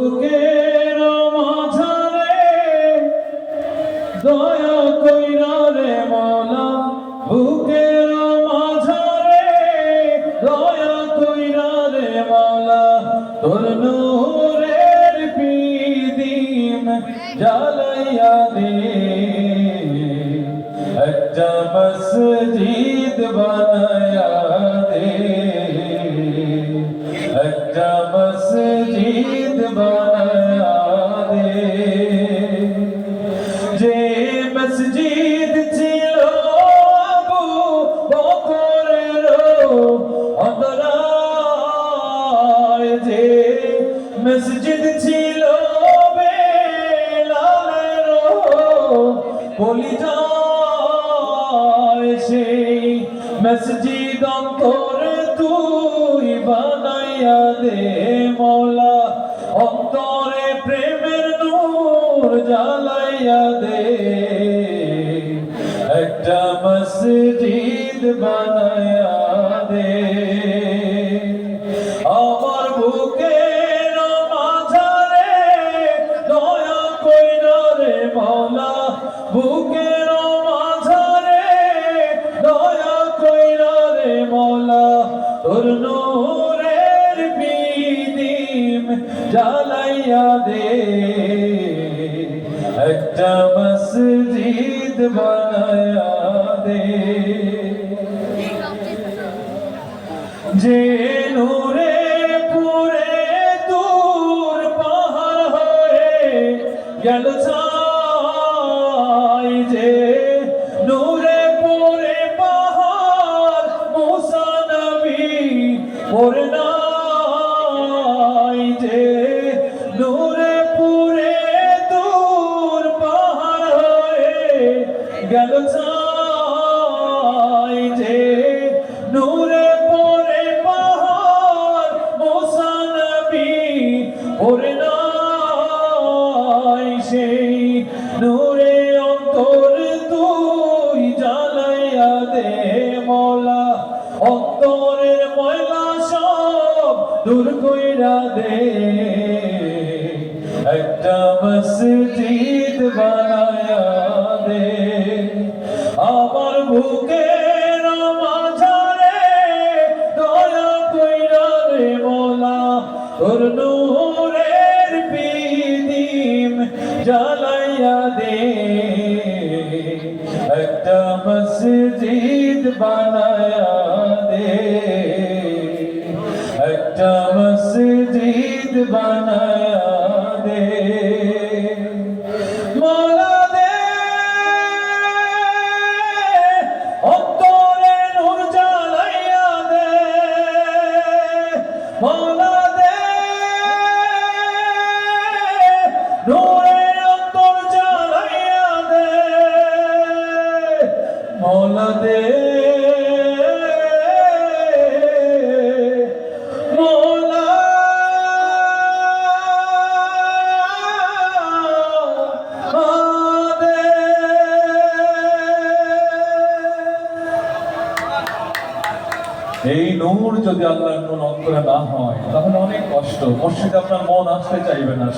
বুকের মাঝারে দয়া কইরা রে মাওলা বুকের মাঝারে দয়া কইরা রে মাওলা তোর নূরের পিদিম জ্বালাইয়া দে। একটা মসজিদ বানায়া দে। একটা মসজিদ বানায়া দে যে মসজিদ ছিল আবু বকরের অন্তরায় যে মসজিদ ছিল বেলালের কলিজায় সেই মসজিদ অন্তর তুই দে মৌলা, অন্তরে প্রেমের নূর জ্বালাইয়া দে। একটা মসজিদ বানাইয়া দে। আমার বুকের মাঝারে দয়া কইরা রে মৌলা, বুকের মাঝারে দয়া কইরা রে মৌলা, তোর বিদিম জ্বালাইয়া দে। একটা মসজিদ বানায়া দে। যে নূরে পুরে দূর পাহাড় হয়ে গেল ছাই যে নূরে পুরে পাহাড়, মুসা নবী ওরে নাই সেই নূরে অন্তর তুই জ্বালাইয়া দে মৌলা। অন্তরের ময়লা সব দূর কইরা দে। একটা মসজিদ বানায়া দে। আমার বুকের তোর নূরের পিদিম জ্বালাইয়া দে। একটা মসজিদ বানায়া দে। একটা মসজিদ বানায়া দে। দে এই নূর যদি আল্লাহর নূর অন্তরে না হয়, তাহলে অনেক কষ্ট। মসজিদে আপনার মন আসতে চাইবে না।